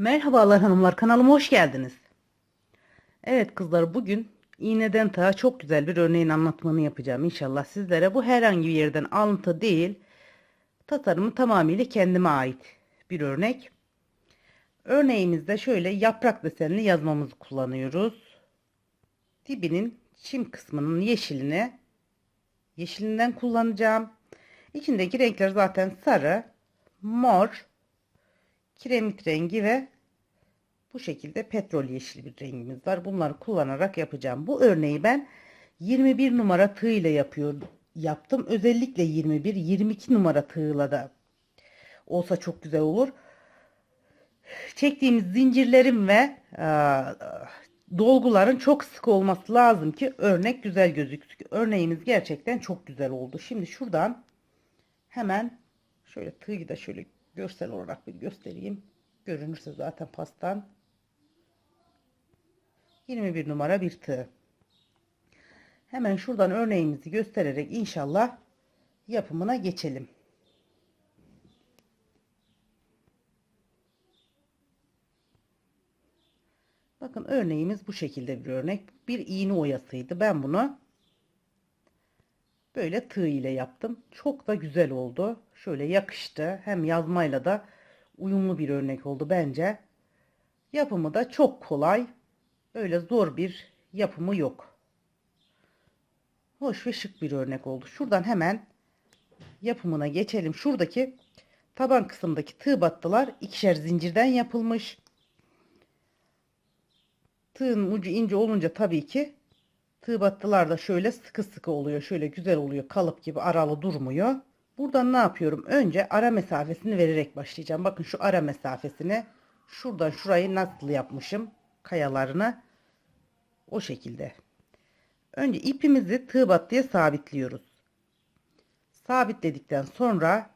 Merhabalar hanımlar kanalıma hoş geldiniz. Evet kızlar bugün iğneden tağa çok güzel bir örneğin anlatmanı yapacağım inşallah sizlere. Bu herhangi bir yerden alıntı değil. Tasarımı tamamıyla kendime ait bir örnek. Örneğimizde şöyle yaprak desenli yazmamızı kullanıyoruz. Dibinin çim kısmının yeşilini yeşilinden kullanacağım. İçindeki renkler zaten sarı, mor, kiremit rengi ve bu şekilde petrol yeşili bir rengimiz var. Bunları kullanarak yapacağım. Bu örneği ben 21 numara tığ ile yapıyorum. Yaptım. Özellikle 21, 22 numara tığla da olsa çok güzel olur. Çektiğimiz zincirlerin ve e, dolguların çok sık olması lazım ki örnek güzel gözüksün. Örneğimiz gerçekten çok güzel oldu. Şimdi şuradan hemen şöyle tığı da şöyle görsel olarak bir göstereyim. Görünürse zaten pastan. 21 numara bir tığ. Hemen şuradan örneğimizi göstererek inşallah yapımına geçelim. Bakın örneğimiz bu şekilde bir örnek. Bir iğne oyasıydı. Ben bunu böyle tığ ile yaptım. Çok da güzel oldu. Şöyle yakıştı. Hem yazmayla da uyumlu bir örnek oldu bence. Yapımı da çok kolay. Öyle zor bir yapımı yok. Hoş ve şık bir örnek oldu. Şuradan hemen yapımına geçelim. Şuradaki taban kısımdaki tığ battılar ikişer zincirden yapılmış. Tığın ucu ince olunca tabii ki tığ battılar da şöyle sıkı sıkı oluyor. Şöyle güzel oluyor. Kalıp gibi aralı durmuyor. Buradan ne yapıyorum? Önce ara mesafesini vererek başlayacağım. Bakın şu ara mesafesini şuradan şurayı nasıl yapmışım? Kayalarını o şekilde. Önce ipimizi tığ battıya sabitliyoruz. Sabitledikten sonra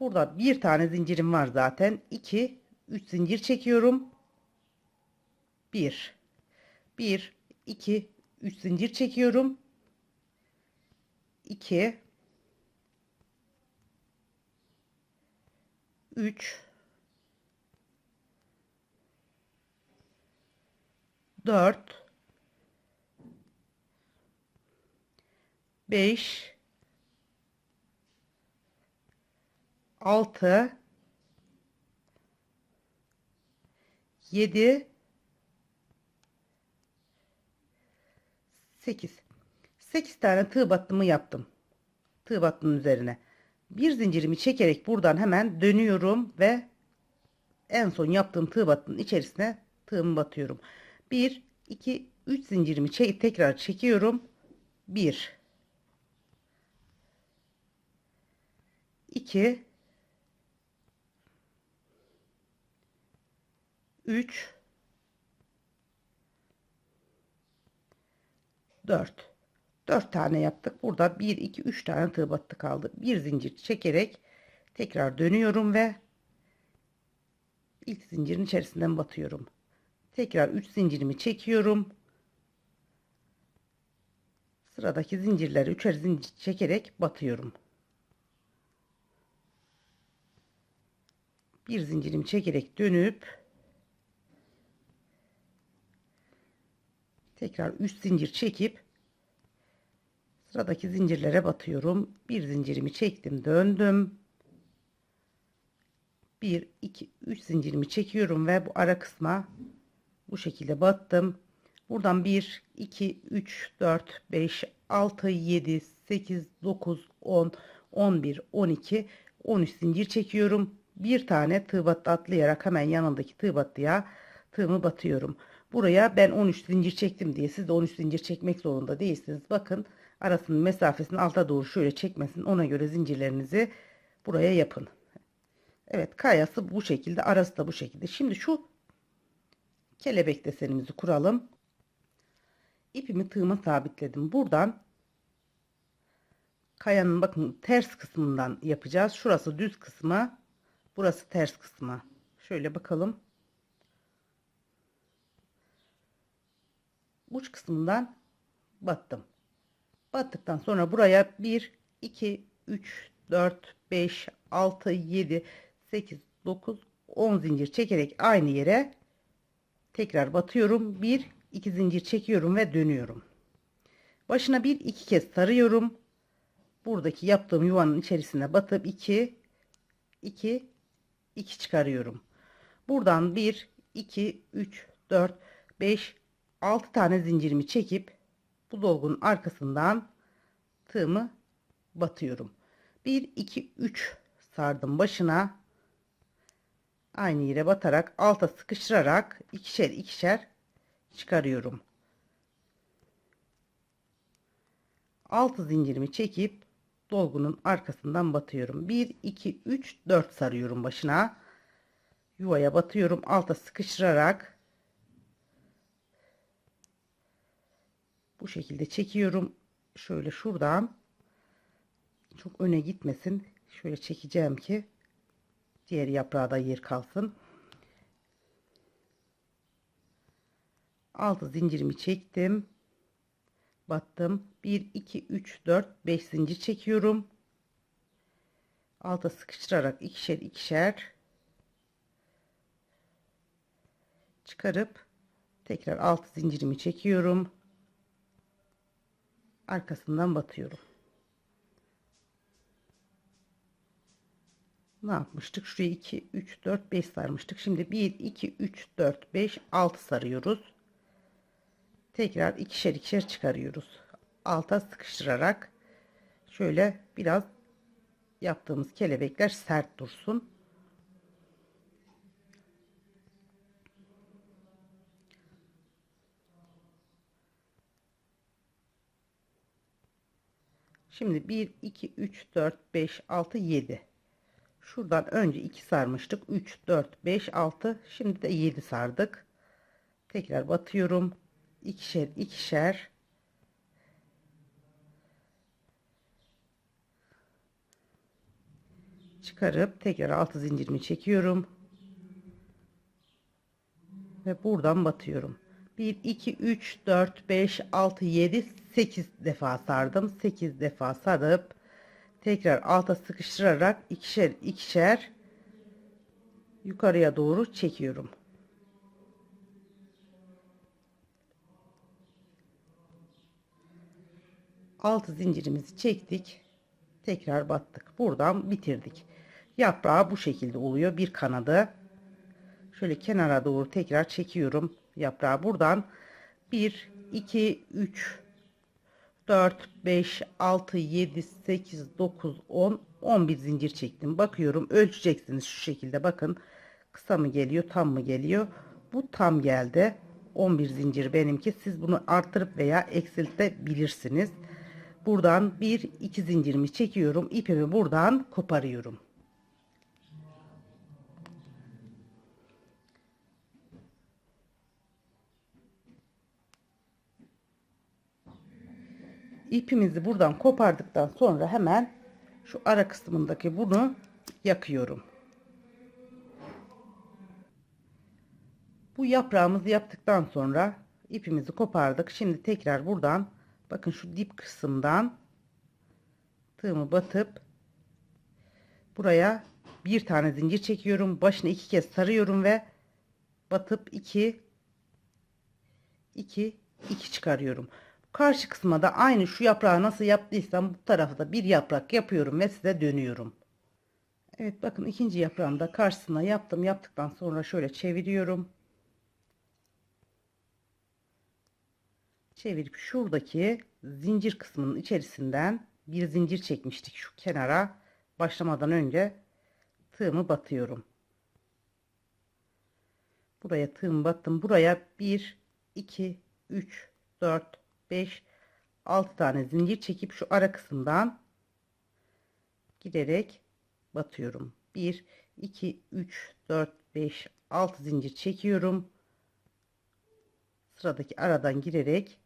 burada bir tane zincirim var zaten. 2 3 zincir çekiyorum. 1 1 2 3 zincir çekiyorum. 2 3 4 5 6 7 8 8 tane tığ battımı yaptım. Tığ battının üzerine. Bir zincirimi çekerek buradan hemen dönüyorum ve en son yaptığım tığ battının içerisine tığımı batıyorum. 1 2 3 zincirimi çek tekrar çekiyorum. 1 2 3 4 4 tane yaptık. Burada 1 2 3 tane tığ battı kaldı. Bir zincir çekerek tekrar dönüyorum ve ilk zincirin içerisinden batıyorum. Tekrar 3 zincirimi çekiyorum. Sıradaki zincirleri üçer zincir çekerek batıyorum. Bir zincirimi çekerek dönüp tekrar 3 zincir çekip sıradaki zincirlere batıyorum. Bir zincirimi çektim, döndüm. 1 2 3 zincirimi çekiyorum ve bu ara kısma bu şekilde battım. Buradan 1 2 3 4 5 6 7 8 9 10 11 12 13 zincir çekiyorum. Bir tane tığ battı atlayarak hemen yanındaki tığ battıya tığımı batıyorum. Buraya ben 13 zincir çektim diye siz de 13 zincir çekmek zorunda değilsiniz. Bakın arasının mesafesini alta doğru şöyle çekmesin. Ona göre zincirlerinizi buraya yapın. Evet kayası bu şekilde arası da bu şekilde. Şimdi şu kelebek desenimizi kuralım. İpimi tığıma sabitledim. Buradan kayanın bakın ters kısmından yapacağız. Şurası düz kısmı. Burası ters kısmı. Şöyle bakalım. Uç kısmından battım. Battıktan sonra buraya 1, 2, 3, 4, 5, 6, 7, 8, 9, 10 zincir çekerek aynı yere tekrar batıyorum. 1 2 zincir çekiyorum ve dönüyorum. Başına bir iki kez sarıyorum. Buradaki yaptığım yuvanın içerisine batıp 2 2 2 çıkarıyorum. Buradan 1 2 3 4 5 6 tane zincirimi çekip bu dolgunun arkasından tığımı batıyorum. 1 2 3 sardım başına. Aynı yere batarak alta sıkıştırarak ikişer ikişer çıkarıyorum. 6 zincirimi çekip dolgunun arkasından batıyorum. 1 2 3 4 sarıyorum başına. Yuvaya batıyorum. Alta sıkıştırarak bu şekilde çekiyorum. Şöyle şuradan çok öne gitmesin. Şöyle çekeceğim ki diğer yaprağa da yer kalsın. Altı zincirimi çektim. Battım. 1 2 3 4 5 zincir çekiyorum. Alta sıkıştırarak ikişer ikişer çıkarıp tekrar altı zincirimi çekiyorum. Arkasından batıyorum. ne yapmıştık? Şuraya 2, 3, 4, 5 sarmıştık. Şimdi 1, 2, 3, 4, 5, 6 sarıyoruz. Tekrar ikişer ikişer çıkarıyoruz. Alta sıkıştırarak şöyle biraz yaptığımız kelebekler sert dursun. Şimdi 1, 2, 3, 4, 5, 6, 7. Şuradan önce 2 sarmıştık. 3, 4, 5, 6. Şimdi de 7 sardık. Tekrar batıyorum. ikişer ikişer. Çıkarıp tekrar 6 zincirimi çekiyorum. Ve buradan batıyorum. 1, 2, 3, 4, 5, 6, 7, 8 defa sardım. 8 defa sarıp tekrar alta sıkıştırarak ikişer ikişer yukarıya doğru çekiyorum. Altı zincirimizi çektik. Tekrar battık. Buradan bitirdik. Yaprağı bu şekilde oluyor. Bir kanadı. Şöyle kenara doğru tekrar çekiyorum. Yaprağı buradan 1, 2, 3, 4, 5, 6, 7, 8, 9, 10, 11 zincir çektim. Bakıyorum ölçeceksiniz şu şekilde bakın. Kısa mı geliyor tam mı geliyor. Bu tam geldi. 11 zincir benimki. Siz bunu artırıp veya eksiltebilirsiniz. Buradan 1, 2 zincirimi çekiyorum. ipimi buradan koparıyorum. İpimizi buradan kopardıktan sonra hemen şu ara kısmındaki bunu yakıyorum. Bu yaprağımızı yaptıktan sonra ipimizi kopardık. Şimdi tekrar buradan bakın şu dip kısımdan tığımı batıp buraya bir tane zincir çekiyorum. Başını iki kez sarıyorum ve batıp iki iki iki çıkarıyorum. Karşı kısma da aynı şu yaprağı nasıl yaptıysam bu tarafta da bir yaprak yapıyorum ve size dönüyorum. Evet bakın ikinci yaprağımı da karşısına yaptım. Yaptıktan sonra şöyle çeviriyorum. Çevirip şuradaki zincir kısmının içerisinden bir zincir çekmiştik şu kenara. Başlamadan önce tığımı batıyorum. Buraya tığımı battım. Buraya 1, 2, 3, 4, 5 6 tane zincir çekip şu ara kısımdan giderek batıyorum. 1 2 3 4 5 6 zincir çekiyorum. Sıradaki aradan girerek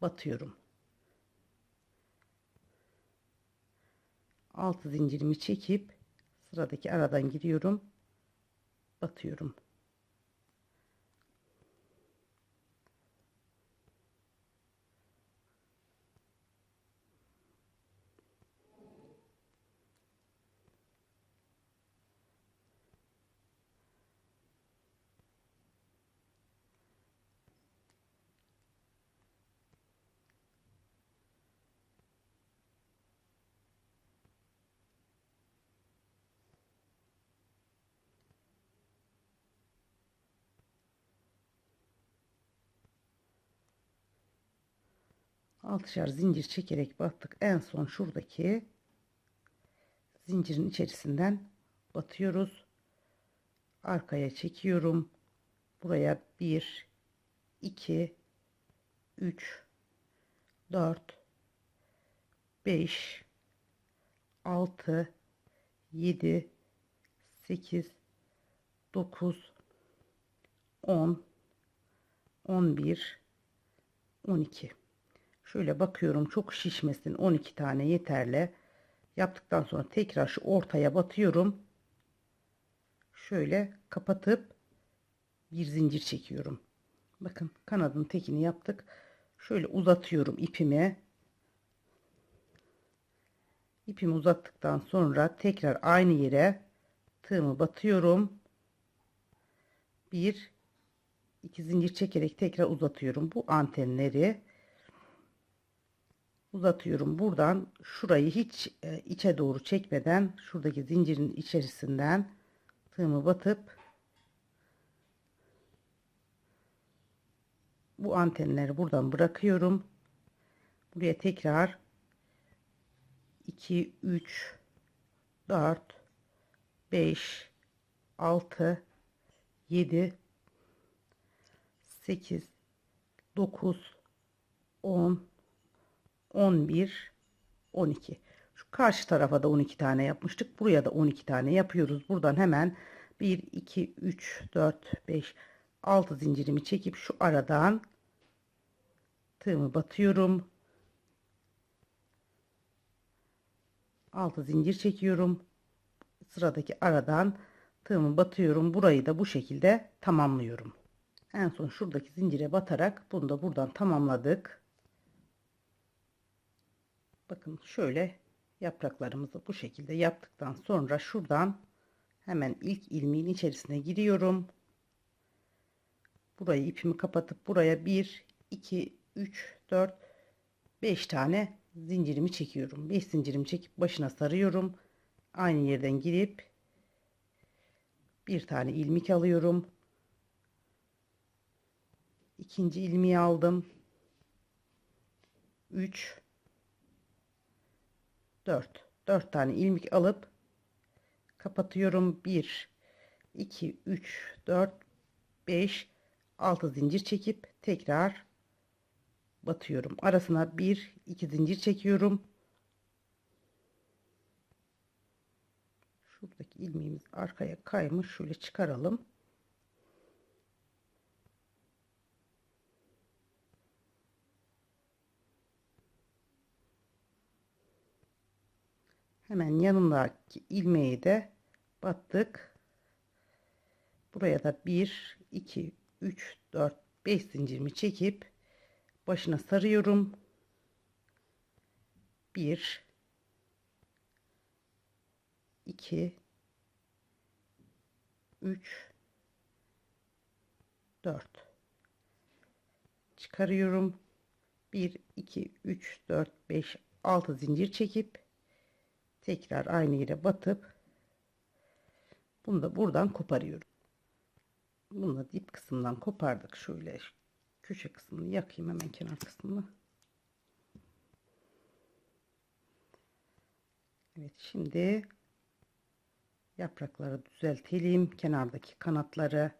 batıyorum. 6 zincirimi çekip sıradaki aradan giriyorum batıyorum altışar zincir çekerek battık. En son şuradaki zincirin içerisinden batıyoruz. Arkaya çekiyorum. Buraya 1 2 3 4 5 6 7 8 9 10 11 12 şöyle bakıyorum çok şişmesin 12 tane yeterli. Yaptıktan sonra tekrar şu ortaya batıyorum. Şöyle kapatıp bir zincir çekiyorum. Bakın kanadın tekini yaptık. Şöyle uzatıyorum ipimi. İpimi uzattıktan sonra tekrar aynı yere tığımı batıyorum. Bir iki zincir çekerek tekrar uzatıyorum. Bu antenleri uzatıyorum. Buradan şurayı hiç e, içe doğru çekmeden şuradaki zincirin içerisinden tığımı batıp bu antenleri buradan bırakıyorum. Buraya tekrar 2 3 4 5 6 7 8 9 10 11 12 şu karşı tarafa da 12 tane yapmıştık. Buraya da 12 tane yapıyoruz. Buradan hemen 1 2 3 4 5 6 zincirimi çekip şu aradan tığımı batıyorum. 6 zincir çekiyorum. Sıradaki aradan tığımı batıyorum. Burayı da bu şekilde tamamlıyorum. En son şuradaki zincire batarak bunu da buradan tamamladık bakın şöyle yapraklarımızı bu şekilde yaptıktan sonra şuradan hemen ilk ilmeğin içerisine giriyorum. Burayı ipimi kapatıp buraya 1 2 3 4 5 tane zincirimi çekiyorum. 5 zincirimi çekip başına sarıyorum. Aynı yerden girip bir tane ilmek alıyorum. İkinci ilmeği aldım. 3 4 4 tane ilmek alıp kapatıyorum. 1 2 3 4 5 6 zincir çekip tekrar batıyorum. Arasına 1 2 zincir çekiyorum. Şuradaki ilmeğimiz arkaya kaymış. Şöyle çıkaralım hemen yanındaki ilmeği de battık. Buraya da 1 2 3 4 5 zincirimi çekip başına sarıyorum. 1 2 3 4 çıkarıyorum. 1 2 3 4 5 6 zincir çekip tekrar aynı yere batıp bunu da buradan koparıyorum. Bunu da dip kısımdan kopardık. Şöyle köşe kısmını yakayım hemen kenar kısmını. Evet şimdi yaprakları düzeltelim. Kenardaki kanatları.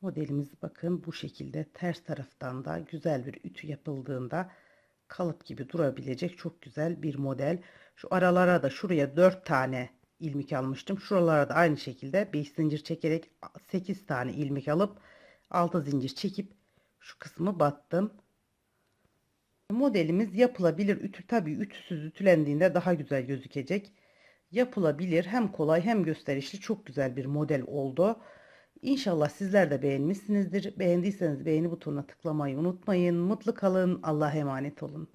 Modelimiz bakın bu şekilde ters taraftan da güzel bir ütü yapıldığında kalıp gibi durabilecek çok güzel bir model şu aralara da şuraya 4 tane ilmek almıştım. Şuralara da aynı şekilde 5 zincir çekerek 8 tane ilmek alıp 6 zincir çekip şu kısmı battım. Modelimiz yapılabilir. Ütü tabii ütüsüz ütülendiğinde daha güzel gözükecek. Yapılabilir. Hem kolay hem gösterişli. Çok güzel bir model oldu. İnşallah sizler de beğenmişsinizdir. Beğendiyseniz beğeni butonuna tıklamayı unutmayın. Mutlu kalın. Allah'a emanet olun